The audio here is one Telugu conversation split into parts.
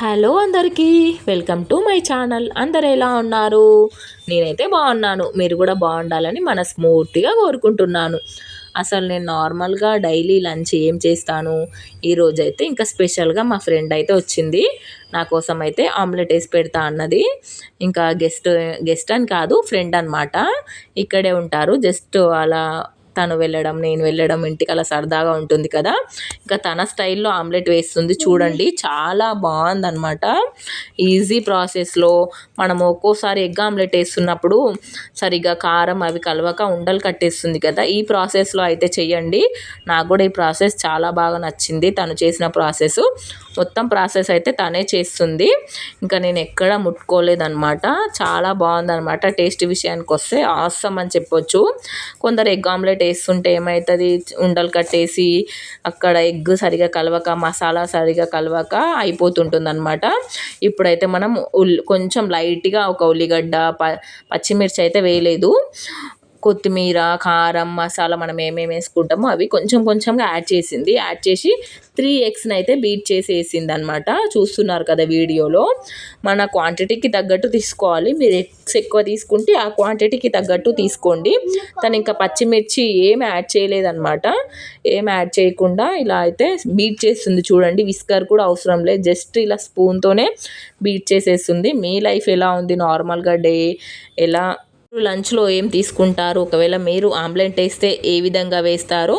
హలో అందరికీ వెల్కమ్ టు మై ఛానల్. అందరు ఎలా ఉన్నారు? నేనైతే బాగున్నాను. మీరు కూడా బాగుండాలని మనస్ఫూర్తిగా కోరుకుంటున్నాను. అసలు నేను నార్మల్గా డైలీ లంచ్ ఏం చేస్తాను? ఈరోజు అయితే ఇంకా స్పెషల్గా మా ఫ్రెండ్ అయితే వచ్చింది. నా కోసం అయితే ఆమ్లెట్ వేసి పెడతా అన్నది. ఇంకా గెస్ట్ గెస్ట్ అని కాదు ఫ్రెండ్ అనమాట ఇక్కడే ఉంటారు. జస్ట్ అలా తను వెళ్ళడం నేను వెళ్ళడం ఇంటికి అలా సరదాగా ఉంటుంది కదా. ఇంకా తన స్టైల్లో ఆమ్లెట్ వేస్తుంది చూడండి. చాలా బాగుందనమాట ఈజీ ప్రాసెస్లో మనం ఒక్కోసారి ఎగ్ ఆమ్లెట్ వేస్తున్నప్పుడు సరిగ్గా కారం అవి కలవక ఉండలు కట్టేస్తుంది కదా. ఈ ప్రాసెస్లో అయితే చెయ్యండి. నాకు కూడా ఈ ప్రాసెస్ చాలా బాగా నచ్చింది తను చేసిన ప్రాసెస్. మొత్తం ప్రాసెస్ అయితే తనే చేస్తుంది. ఇంకా నేను ఎక్కడ ముట్టుకోలేదన్నమాట. చాలా బాగుందనమాట టేస్ట్ విషయానికి వస్తే ఆసం అని చెప్పొచ్చు. కొందరు ఎగ్ ఆమ్లెట్ వేస్తుంటే ఏమవుతుంది ఉండలు కట్టేసి అక్కడ ఎగ్ సరిగా కలవక మసాలా సరిగా కలవక అయిపోతుంటుంది అనమాట ఇప్పుడైతే మనం ఉల్లి కొంచెం లైట్గా ఒక ఉల్లిగడ్డ ప పచ్చిమిర్చి అయితే వేయలేదు. కొత్తిమీర కారం మసాలా మనం ఏమేమి వేసుకుంటామో అవి కొంచెం కొంచెంగా యాడ్ చేసింది. యాడ్ చేసి త్రీ ఎగ్స్ని అయితే బీట్ చేసి వేసింది అనమాట చూస్తున్నారు కదా వీడియోలో. మన క్వాంటిటీకి తగ్గట్టు తీసుకోవాలి. మీరు ఎగ్స్ ఎక్కువ తీసుకుంటే ఆ క్వాంటిటీకి తగ్గట్టు తీసుకోండి. తను ఇంకా పచ్చిమిర్చి ఏం యాడ్ చేయలేదన్నమాట. ఏం యాడ్ చేయకుండా ఇలా అయితే బీట్ చేస్తుంది. చూడండి విస్కర్ కూడా అవసరం లేదు. జస్ట్ ఇలా స్పూన్తోనే బీట్ చేసేస్తుంది. మీ లైఫ్ ఎలా ఉంది? నార్మల్గా డే ఎలా లంచ్లో ఏం తీసుకుంటారు? ఒకవేళ మీరు ఆమ్లెట్ వేస్తే ఏ విధంగా వేస్తారో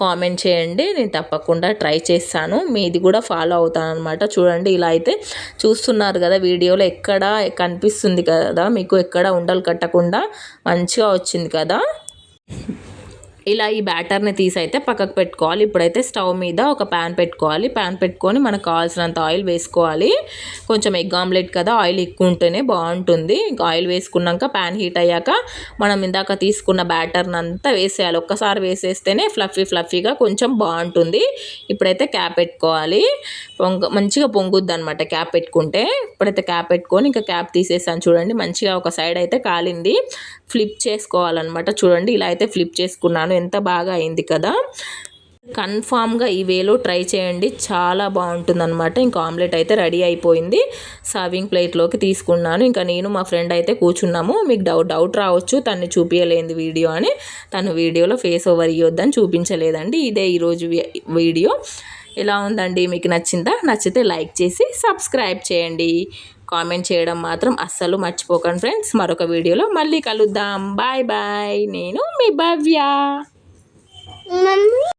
కామెంట్ చేయండి. నేను తప్పకుండా ట్రై చేస్తాను. మీది కూడా ఫాలో అవుతాను అనమాట చూడండి ఇలా అయితే చూస్తున్నారు కదా వీడియోలో ఎక్కడ కనిపిస్తుంది కదా మీకు ఎక్కడ ఉండలు కట్టకుండా మంచిగా వచ్చింది కదా. ఇలా ఈ బ్యాటర్ని తీసి అయితే పక్కకు పెట్టుకోవాలి. ఇప్పుడైతే స్టవ్ మీద ఒక ప్యాన్ పెట్టుకోవాలి. ప్యాన్ పెట్టుకొని మనకు కావాల్సినంత ఆయిల్ వేసుకోవాలి. కొంచెం ఎగ్ ఆమ్లెట్ కదా ఆయిల్ ఎక్కువ ఉంటేనే బాగుంటుంది. ఇంకా ఆయిల్ వేసుకున్నాక ప్యాన్ హీట్ అయ్యాక మనం ఇందాక తీసుకున్న బ్యాటర్ని అంతా వేసేయాలి. ఒక్కసారి వేసేస్తేనే ఫ్లఫీ ఫ్లఫీగా కొంచెం బాగుంటుంది. ఇప్పుడైతే క్యాప్ పెట్టుకోవాలి. పొంగ మంచిగా పొంగుద్ది అనమాట క్యాప్ పెట్టుకుంటే. ఇప్పుడైతే క్యాప్ పెట్టుకొని ఇంకా క్యాప్ తీసేసాను చూడండి. మంచిగా ఒక సైడ్ అయితే కాలింది. ఫ్లిప్ చేసుకోవాలన్నమాట చూడండి. ఇలా అయితే ఫ్లిప్ చేసుకున్నాను. ఎంత బాగా అయింది కదా. కన్ఫామ్గా ఈ వేలో ట్రై చేయండి. చాలా బాగుంటుంది అనమాట ఇంకా ఆమ్లెట్ అయితే రెడీ అయిపోయింది. సర్వింగ్ ప్లేట్లోకి తీసుకున్నాను. ఇంకా నేను మా ఫ్రెండ్ అయితే కూర్చున్నాము. మీకు డౌట్ డౌట్ రావచ్చు తను చూపించలేంది వీడియో అని. తను వీడియోలో ఫేస్ ఓవర్ ఇవ్వద్దని చూపించలేదండి. ఇదే ఈరోజు వీడియో. ఎలా ఉందండి? మీకు నచ్చిందా? నచ్చితే లైక్ చేసి సబ్స్క్రైబ్ చేయండి. కామెంట్ చేయడం మాత్రం అస్సలు మర్చిపోకండి ఫ్రెండ్స్. మరొక వీడియోలో మళ్ళీ కలుద్దాం. Bye bye. నేను మీ భవ్య.